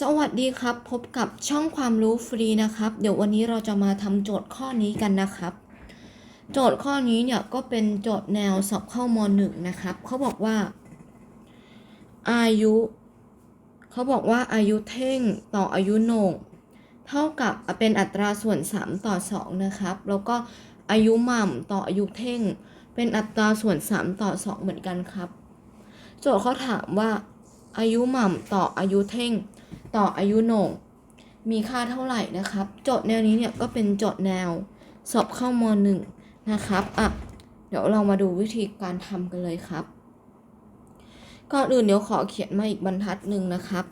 สวัสดีครับ พบกับช่องความรู้ฟรีนะครับ เดี๋ยววันนี้เราจะมาทำโจทย์ข้อนี้กันนะครับ โจทย์ข้อนี้เนี่ยก็เป็นโจทย์แนวสอบเข้ามหนึ่งนะครับเขาบอกว่า อายุเขาบอกว่าอายุเท่งต่ออายุโหน่งเท่ากับเป็นอัตราส่วน 3 ต่อ 2 นะครับ แล้วก็อายุหม่ำต่ออายุเท่ง เป็นอัตราส่วน 3 ต่อ 2 เหมือนกันครับ โจทย์เขาถามว่าอายุหม่ำต่ออายุเท่ง ต่ออายุโหน่ง มีค่าเท่าไหร่นะครับ โจทย์แนวนี้เนี่ยก็เป็นโจทย์แนวสอบเข้ามหนึ่งนะครับอะเดี๋ยวเรามาดูวิธีการทำกันเลยครับก่อนอื่นเดี๋ยวขอเขียนมาอีกบรรทัดหนึ่งนะครับ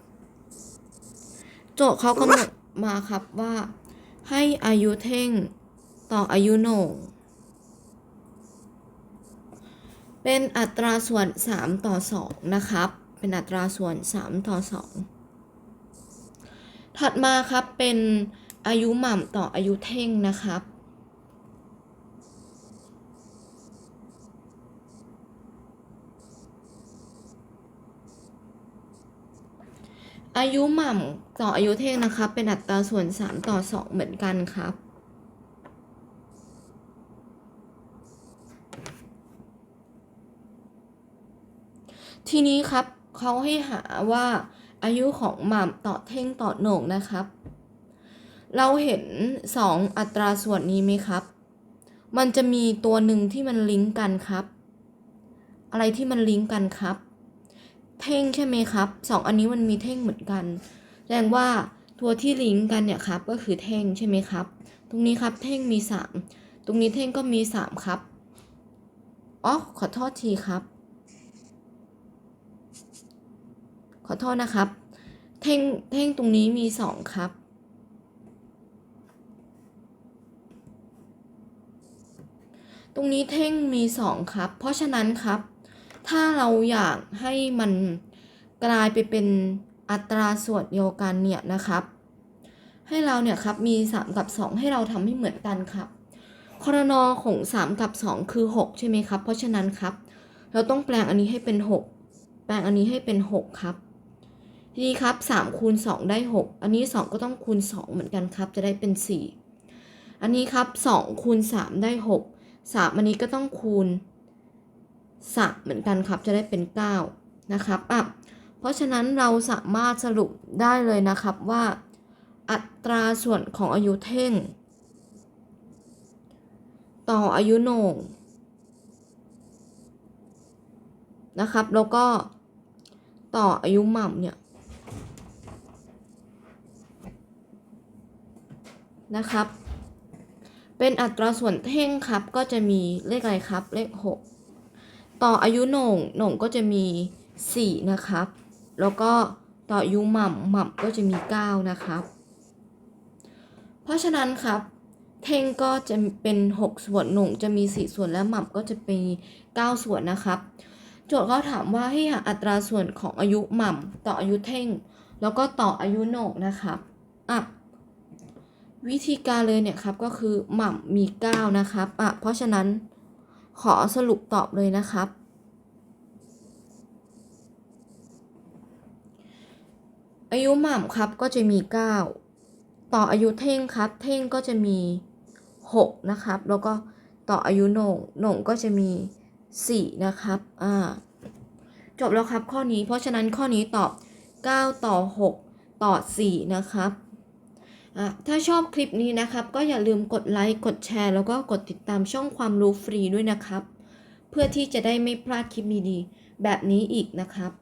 โจทย์เขากำหนดมาครับว่า ให้อายุเท่งต่ออายุโหน่ง เป็นอัตราส่วน 3 ต่อ 2 นะครับ เป็นอัตราส่วน 3 ต่อ 2 ถัดมาครับเป็นอายุหม่ำต่ออายุเท่งนะครับ อายุหม่ำต่ออายุเท่งนะครับ เป็นอัตราส่วน 3 ต่อ 2 เหมือนกันครับทีนี้ครับเขาให้หาว่า อายุของหม่ำต่อเท่งต่อโหน่งนะครับ เราเห็น 2 อัตราส่วนนี้ไหมครับ มันจะมีตัวหนึ่งที่มันลิงก์กันครับ อะไรที่มันลิงก์กันครับ เท่งใช่ไหมครับสองอันนี้มันมีเท่งเหมือนกัน แสดงว่าตัวที่ลิงก์กันเนี่ยครับก็คือเท่งใช่ไหมครับ ตรงนี้ครับเท่งมี 3 ตรงนี้เท่งก็มี 3 ครับอ๋อขอโทษทีครับ ขอโทษนะครับ เท่งเท่งตรงนี้มี2ครับ ตรงนี้เท่งมี2ครับ เพราะฉะนั้นครับ ถ้าเราอยากให้มันกลายไปเป็นอัตราส่วนเดียวกันเนี่ยนะครับ ให้เราเนี่ยครับมี 3 กับ 2 ให้เราทำให้เหมือนกันครับครนของ 3 กับ 2 คือ 6 ใช่ไหมครับ เพราะฉะนั้นครับ เราต้องแปลงอันนี้ให้เป็น 6 แปลงอันนี้ให้เป็น 6 ครับ ทีนี้ครับ3คูณ2ได้ 6 อันนี้ 2 ก็ต้องคูณ 2 เหมือนกันครับ จะได้เป็น 4 อันนี้ครับ2คูณ3ได้ 6 3 อันนี้ก็ต้องคูณ3เหมือนกันครับ จะได้เป็น 9 นะครับอะเพราะฉะนั้นเราสามารถสรุปได้เลยนะครับว่า อัตราส่วนของอายุเท่ง ต่ออายุโหน่งนะครับ แล้วก็ต่ออายุหม่ำเนี่ย นะครับ เป็นอัตราส่วนเท่งครับ ก็จะมีเลขอะไรครับ เลข 6 ต่ออายุหน่งหน่งก็จะมี 4 นะครับ แล้วก็ต่ออายุหม่ำหม่ำก็จะมี 9 นะครับ เพราะฉะนั้นครับ เท่งก็จะเป็น 6 ส่วนหน่งจะมี 4 ส่วนและหม่ำก็จะเป็น 9 ส่วนนะครับ โจทย์เขาถามว่าให้หาอัตราส่วนของอายุหม่ำต่ออายุเท่ง แล้วก็ต่ออายุโหน่งนะครับอะ วิธีการเลยเนี่ยครับก็คือหม่ำมี9นะครับอะเพราะฉะนั้นขอสรุปตอบเลยนะครับ อายุหม่ำครับก็จะมี 9 ต่ออายุเท่งครับ เท่งก็จะมี 6 นะครับ แล้วก็ต่ออายุโหน่งโหน่งก็จะมี 4 นะครับ อ่า จบแล้วครับข้อนี้ เพราะฉะนั้นข้อนี้ตอบ 9 ต่อ 6 ต่อ 4 นะครับ ถ้าชอบคลิปนี้นะครับ ก็อย่าลืมกดไลค์ กดแชร์ แล้วก็กดติดตามช่องความรู้ฟรีด้วยนะครับ เพื่อที่จะได้ไม่พลาดคลิปดีๆแบบนี้อีกนะครับ